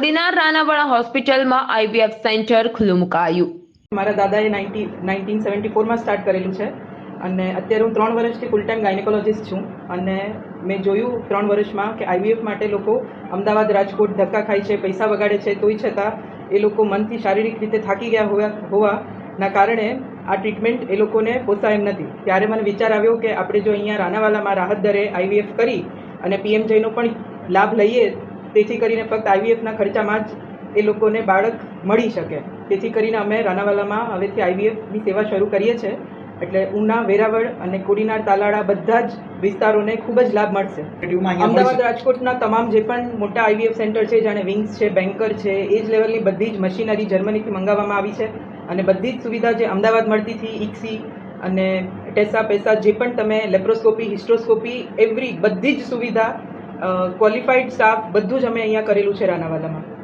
કોડીનાર રાનાવાડા હોસ્પિટલમાં IVF centre ખુલ્લું મુકાયું. મારા દાદાએ નાઇન્ટી, નાઇન્ટીન સેવન્ટી ફોરમાં સ્ટાર્ટ કરેલું છે અને અત્યારે હું ત્રણ વર્ષથી ફૂલ ટાઈમ ગાયનેકોલોજીસ્ટ છું અને મેં જોયું ત્રણ વર્ષમાં કે આઈવીએફ માટે લોકો અમદાવાદ, રાજકોટ ધક્કા ખાય છે, પૈસા વગાડે છે, તોય છતાં એ લોકો મનથી શારીરિક રીતે થાકી ગયા હોવા, હોવાના કારણે આ ટ્રીટમેન્ટ એ લોકોને પોસાય એમ નથી. ત્યારે મને વિચાર આવ્યો કે આપણે જો અહીંયા રાનાવાલામાં રાહત દરે આઈવીએફ કરી અને પીએમ જયનો પણ લાભ લઈએ તેથી કરીને ફક્ત આઈવીએફના ખર્ચામાં જ એ લોકોને બાળક મળી શકે. તેથી કરીને અમે રાનાવાલામાં હવેથી આઈવીએફની સેવા શરૂ કરીએ છીએ. એટલે ઉના વેરાવળ અને કોડીનાર તાલાળા બધા જ વિસ્તારોને ખૂબ જ લાભ મળશે. અમદાવાદ રાજકોટના તમામ જે પણ મોટા આઈવીએફ સેન્ટર છે જાણે વિંગ્સ છે બેન્કર છે એ જ લેવલની બધી જ મશીનરી જર્મનીથી મંગાવવામાં આવી છે. અને બધી જ સુવિધા જે અમદાવાદ મળતી હતી ઇક્સી અને ટેસા પેસા જે પણ તમે લેપ્રોસ્કોપી હિસ્ટ્રોસ્કોપી એવરી બધી જ સુવિધા ક્વોલિફાઈડ સ્ટાફ બધું જ અમે અહીંયા કરેલું છે રાનાવાલામાં.